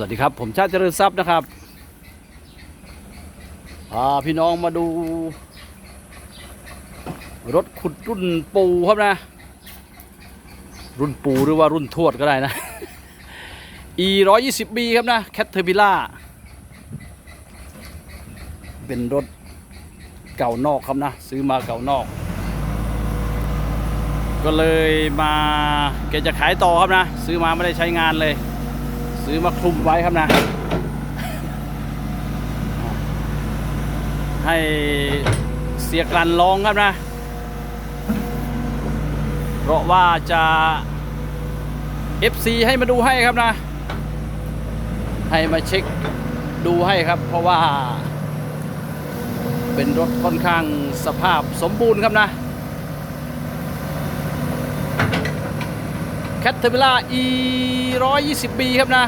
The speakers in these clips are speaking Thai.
สวัสดีครับ ผมชาติเจริญทรัพย์นะครับพาพี่น้องมาดู รถขุดรุ่นปูครับนะ รุ่นปูหรือว่ารุ่นทวดก็ได้นะ e 1 2 0 b ครับนะแคทเทอร์บิล่าเป็นรถเก่านอกครับนะ ซื้อมาเก่านอก ก็เลยมาแกจะขายต่อครับนะ ซื้อมาไม่ได้ใช้งานเลย ซื้อมาคลุมไว้ครับนะ ให้เสียกลันลองครับนะ เพราะว่าจะ FC ให้มาดูให้ครับนะ ให้มาเช็คดูให้ครับ เพราะว่า เป็นรถค่อนข้างสภาพสมบูรณ์ครับนะ แคทเทอร์ l ล่า e 1 2 0 b ครับนะ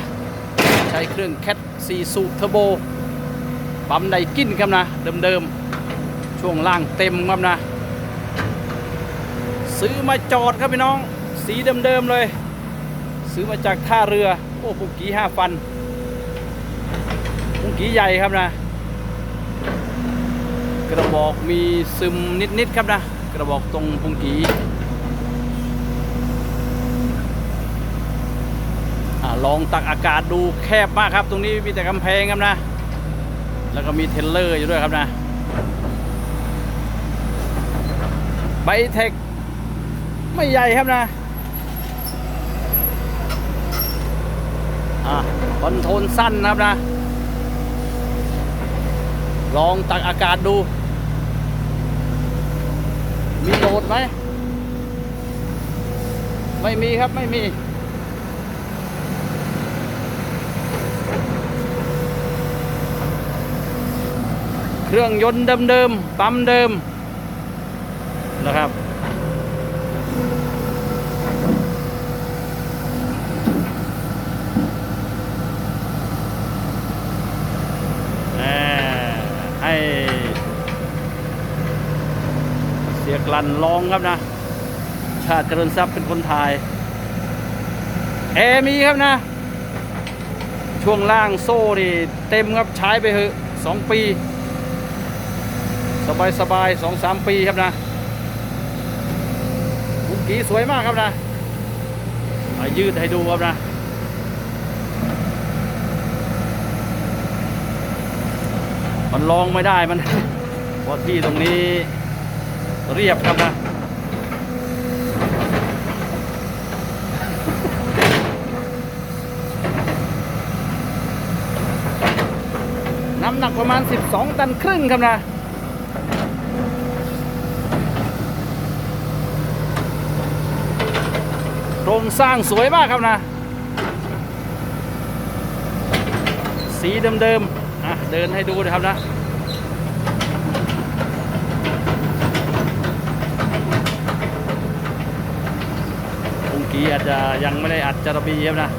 ใช้เครื่องแคท4สูบเทอร์โบปั๊มไดกินครับนะ เดิมๆ ช่วงล่างเต็มครับนะ ซื้อมาจอดครับพี่น้อง สีเดิมๆเลย ซื้อมาจากท่าเรือ โอ้ปุกกี้ห้าฟันปุกกี้ใหญ่ครับนะ กระบอกมีซึมนิดๆครับนะ กระบอกตรงปุงกี อ่า ลองตักอากาศดูแคบมากครับ ตรงนี้มีแต่กำแพงครับนะ แล้วก็มีเทเลอร์อยู่ด้วยครับนะไบเทคไม่ใหญ่ครับนะอ่าคอนโทรลสั้นนะครับนะ ลองตักอากาศดู มีโหลดไหม ไม่มีครับไม่มี เครื่องยนต์เดิมๆปั๊มเดิมนะครับแหม่ให้เสียกลั่นลองครับนะ ชาติเจริญทรัพย์เป็นคนถ่ายแอร์มีครับนะ ช่วงล่างโซ่นี่เต็มครับใช้ไปเหอะสองปี สบายสบายสองสามปีครับนะบุกีสวยมากครับนะอะยืดให้ดูครับนะมันลองไม่ได้มันเพราะที่ตรงนี้เรียบครับนะน้ำหนักประมาณ 12 ตันครึ่งครับนะ โค รงสร้างสวยมากครับนะ สีเดิมๆอะเดินให้ดูนะครับนะองกี้อาจจะยังไม่ได้อัดจารบีครับนะ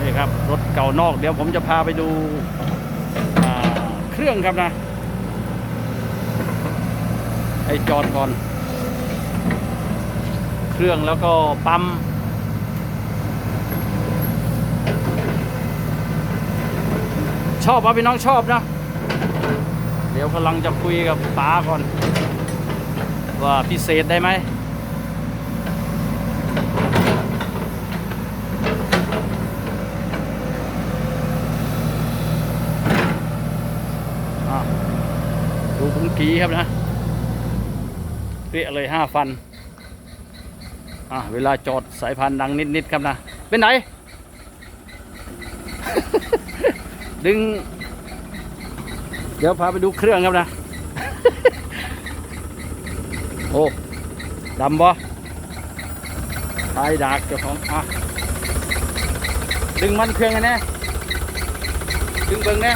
นี่ครับ รถเก่านอกเดี๋ยวผมจะพาไปดูเครื่องครับนะไอจอดก่อน เครื่องแล้วก็ปั๊มชอบป่ะพี่น้องชอบนะ เดี๋ยวกำลังจะคุยกับป๋าก่อน ว่าพิเศษได้ไหมดูพุงกีครับนะเรียเลยห้าฟัน อะเวลาจอดสายพันธุ์ดังนิดๆครับนะเป็นไหน ดึง เดี๋ยวพาไปดูเครื่องครับนะ โอ้ดำบ่ตายดากเจ้าของอะดึงมันเครื่องไงแน่ดึงเบิ่งแน่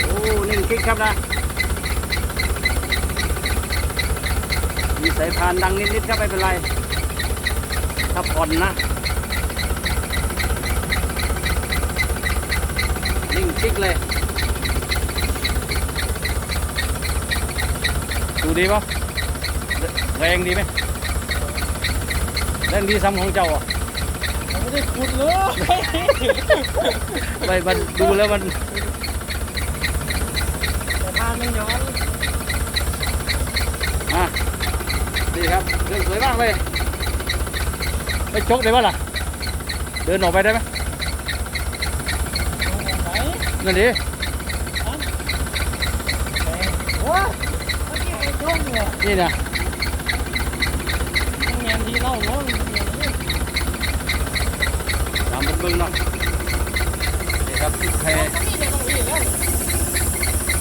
โอ้ นิ่งกิ๊กครับนะ มีสายพานดังนิดๆครับไม่เป็นไร ถ้าผ่อนนะ นิ่งกิ๊กเลย ดูดีปะแรงดีไหมแรงดีซ้ำของเจ้าอะผมไม่ได้ขุดเลยไปมันดูแล้วมันแต่ทางมันย้อน อะ ดีครับเดินสวยมากเลยไปชกได้ปะล่ะ เดินออกไปได้ไหมไหนนั่นดิโอ้ยเมื่อกี้ไอ้ช่องเนี่ยนี่นะงานที่เล่าเนาะเนี่ยตามเป็นเบิ้งเนาะนี่ครับชุดแพร เขามีแต่ต้องอีกแล้ว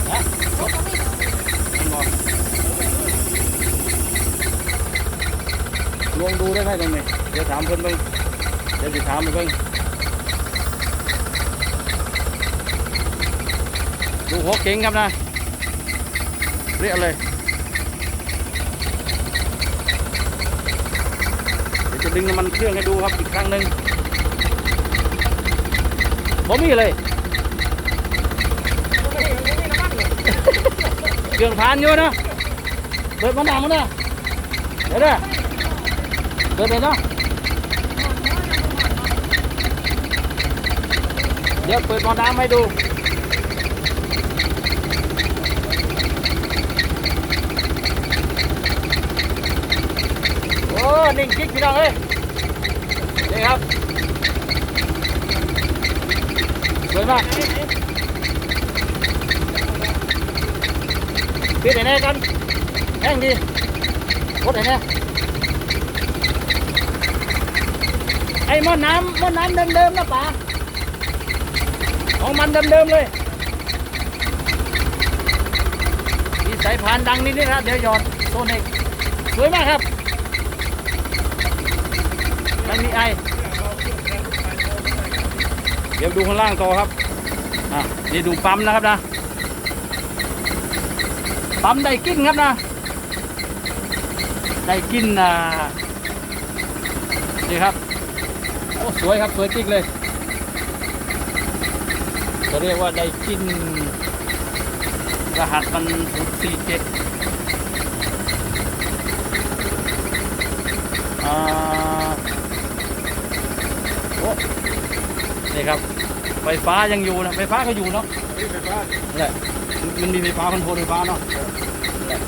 นะชกมันบอกลอง ดูได้ไหมตรงนี้เดี๋ยวถามเพิ่นเบิ้งเดี๋ยวจะถามเพิ่นดูหัวเก่งครับนะเรียกเลยเดี๋ยวจะดึงน้ำมันเครื่องให้ดูครับอีกครั้งหนึ่งผมมีเลยไม่ได้ไม่ได้น้ำมันเลยเครื่องผ่านอยู่นะเปิดมันดังมันนะเดี๋ยวเด้ อเปิดเลยเนาะเดี๋ยวเปิดมันดังให้ดูโอ้นิ่งกิ๊กพี่น้องเอ้ยนี่ครับสวยมากปิดไหนแน่กันแห้งดีรถไหนแน่ไอ้หม้อน้ำหม้อน้ำเดิมๆนะป๋าของมันเดิมๆเลยมีสายพานดังนิดๆครับเดี๋ยวหยอดโซนิกสวยมากครับมันมีไอเดี๋ยวดูข้างล่างต่อครับอะนี่ดูปั๊มนะครับนะปั๊มไดกินครับนะไดกินอ่านี่ครับ สวยครับสวยจริงเลยจะเรียกว่าไดกินรหัสมันสี่เจ็ดอ่าโอ้นี่ครับ ไฟฟ้ายังอยู่นะไฟฟ้าก็อยู่เนาะนี่ไฟฟ้านั่นแหละมันมีไฟฟ้าคอนโทรลไฟฟ้าเนาะนั่นแหละ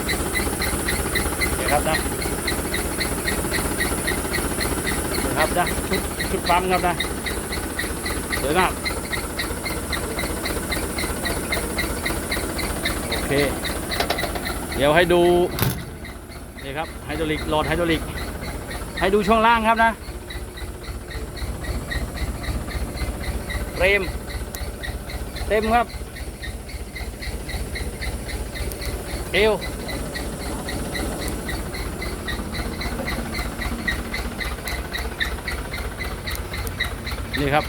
เดี๋ยวครับนะเดี๋ยวครับนะชุด ชุดปั๊มครับนะสวยมากโอเค เดี๋ยวให้ดูนี่ครับไฮดรอลิกหลอดไฮดรอลิก ให้ดูช่วงล่างครับนะเฟรมเต็มครับ เอว นี่ครับ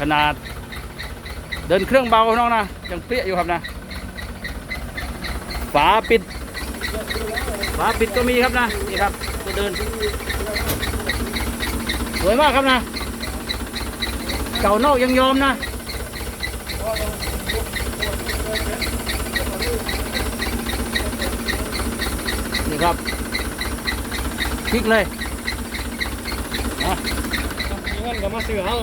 ขนาด เดินเครื่องเบาน้องนะยังเปรี้ยอยู่ครับนะฝาปิดฝาปิดก็มีครับนะนี่ครับตัวเดิน สวยมากครับนะ เก่านอกยังยอมนะนี่ครับพลิกเลยนะ ก็มาซื้อเอา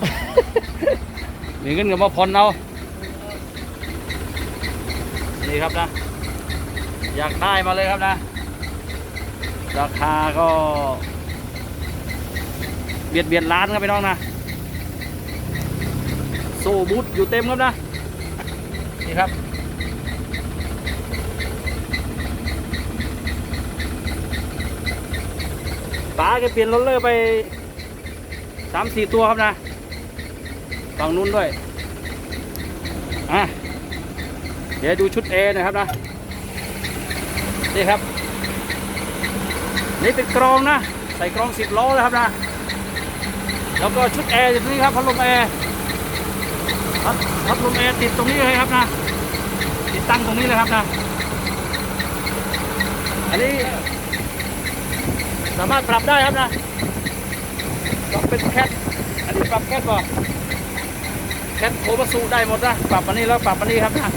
มีเงินกับมาผ่อนเอานี่ครับนะ อยากได้มาเลยครับนะ ราคาก็ เบียดเบียดล้านครับพี่น้องนะ โซ่บูทอยู่เต็มครับนะ นี่ครับป๋าแกเปลี่ยนรลเลอร์ไป สามสี่ตัวครับนะฝั่งนู้นด้วยอะเดี๋ยวดูชุดเอนะครับนะนี่ครับ นี่เป็นกรองนะ ใส่กรองสิบล้อแล้วครับนะ แล้วก็ชุดแอร์อยู่ตรงนี้ครับพัดลมแอร์พัดพัดลมแอร์ติดตรงนี้เลยครับนะ ติดตั้งตรงนี้เลยครับนะ อันนี้สามารถปรับได้ครับนะ เราเป็นแคทอันนี้ปรับแคทบอกแคทโอเบสูได้หมดนะปรับอันนี้แล้วปรับอันนี้ครับนะ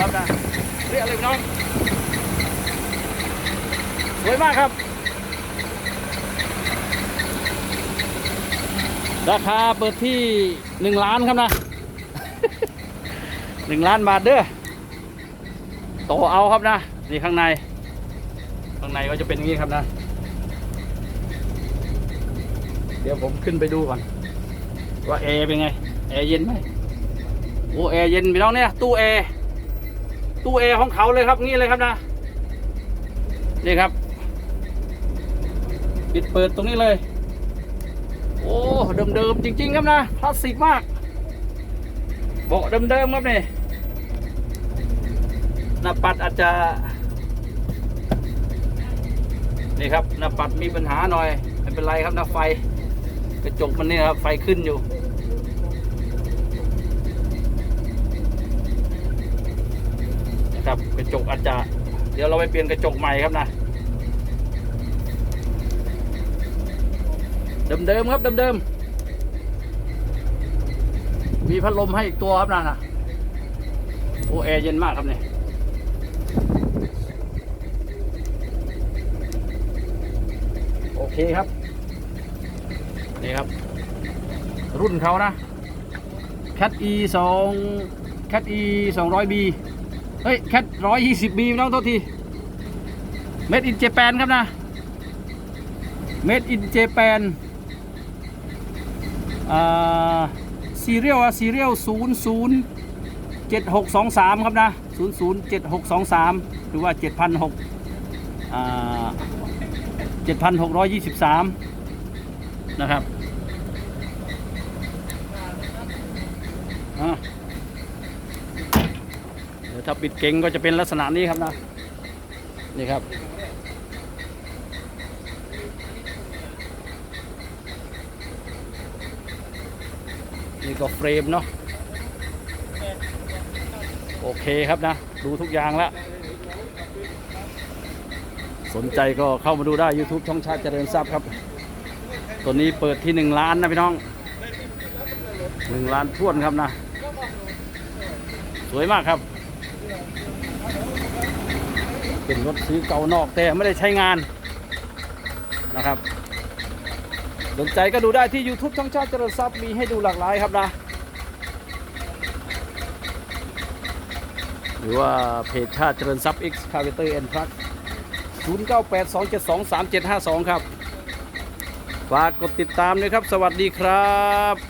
ครับนะเรียกอะไรน้องสวยมากครับราคาเปิดที่หนึ่งล้านครับนะหนึ่งล้านบาทเด้อโตเอาครับนะ นี่ข้างใน ข้างในก็จะเป็นอย่างนี้ครับนะ เดี๋ยวผมขึ้นไปดูก่อน ว่าแอร์เป็นไง แอร์เย็นไหมโอ้แอร์เย็นพี่น้องเนี่ย ตู้แอร์ตู้แอร์ของเขาเลยครับงี้เลยครับนะ นี่ครับ ปิดเปิดตรงนี้เลย โอ้เดิมๆจริง ๆ ครับนะคลาสสิกมากเบาะเดิมๆครับนี่หน้าปัดอาจจะ นี่ครับหน้าปัดมีปัญหาหน่อย ไม่เป็นไรครับหน้าไฟ กระจกมันเนี่ยครับไฟขึ้นอยู่ นะครับกระจกอาจจะ เดี๋ยวเราไปเปลี่ยนกระจกใหม่ครับนะเดิมๆครับเดิมๆมีพัดลมให้อีกตัวครับนั่นนะโอ้แอร์เย็นมากครับเนี่ยโอเคครับ นี่ครับ รุ่นเขานะ Cat E 2 Cat E 200B เฮ้ย Cat 120B น้องโทษที Made in Japan ครับนะ Made in Japan อ่าซีเรียลอะซีเรียลศูนย์ศูนย์เจ็ดหกสองสามครับนะศูนย์ศูนย์เจ็ดหกสองสามหรือว่าเจ็ดพันหกอ่าเจ็ดพันหกร้อยยี่สิบสามนะครับอ่า เดี๋ยวถ้าปิดเก่งก็จะเป็นลักษณะนี้ครับนะ นี่ครับ นี่ก็เฟรมเนาะ โอเคครับนะ ดูทุกอย่างแล้วสนใจก็เข้ามาดูได้ YouTube ช่องชาติเจริญทรัพย์ครับ ตัวนี้เปิดที่ 1 ล้านนะพี่น้อง 1 ล้านทวนครับนะ สวยมากครับ เป็นรถซื้อเก่านอกแต่ไม่ได้ใช้งานนะครับ สนใจก็ดูได้ที่ YouTube ช่องชาติเจริญทรัพย์มีให้ดูหลากหลายครับนะ หรือว่าเพจชาติเจริญทรัพย์ X c a v a t o r and Truck 0982723752 ครับ ฝากกดติดตามด้วยครับ สวัสดีครับ